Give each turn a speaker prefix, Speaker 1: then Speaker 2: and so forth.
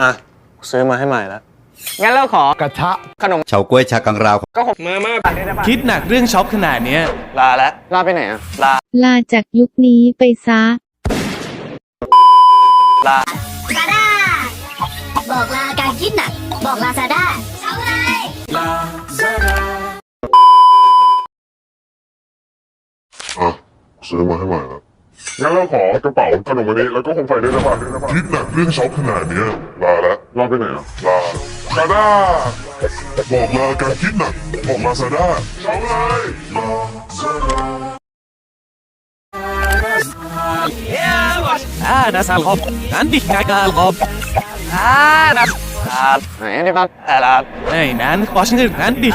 Speaker 1: อะ ซื้อมาให้ใหม่แล้ว
Speaker 2: งั้นเราขอก
Speaker 3: ระทะ
Speaker 2: ขนม
Speaker 4: เฉาก้วยชากังราว
Speaker 2: ก็หกมือมือแบบนี้ได้ปะ
Speaker 3: คิดหนักเรื่องช็อปขนาดเนี้ย
Speaker 1: ลาแล้ว
Speaker 2: ลาไปไหนอะ
Speaker 1: ลา
Speaker 5: ลาจากยุคนี้ไปซะ
Speaker 1: ลา
Speaker 6: ซาด้าบอกลาการคิดหนัก บอกลาซาด้าเช้าเลย
Speaker 7: อะซื้อมาให้ใหม่แล้ว งั้นเราขอกระเป๋าขนมอันนี้แล้วก็คงไฟด้วยนะป่ะคิดหนักเรื่องช็อปขนาดเนี้ยลาแล้วลาไปไหนอะลาซาด้าบอกลาการคิดหนักบอกลาซาด้าเช้าเลยลาซาด้า
Speaker 3: Ah, das ist Hopp. Kann dich kacke Hopp.
Speaker 2: อ่านะไหนนี่ปั๊บ
Speaker 1: แต่ลา
Speaker 3: Hey, man, waschen dir, kann dich.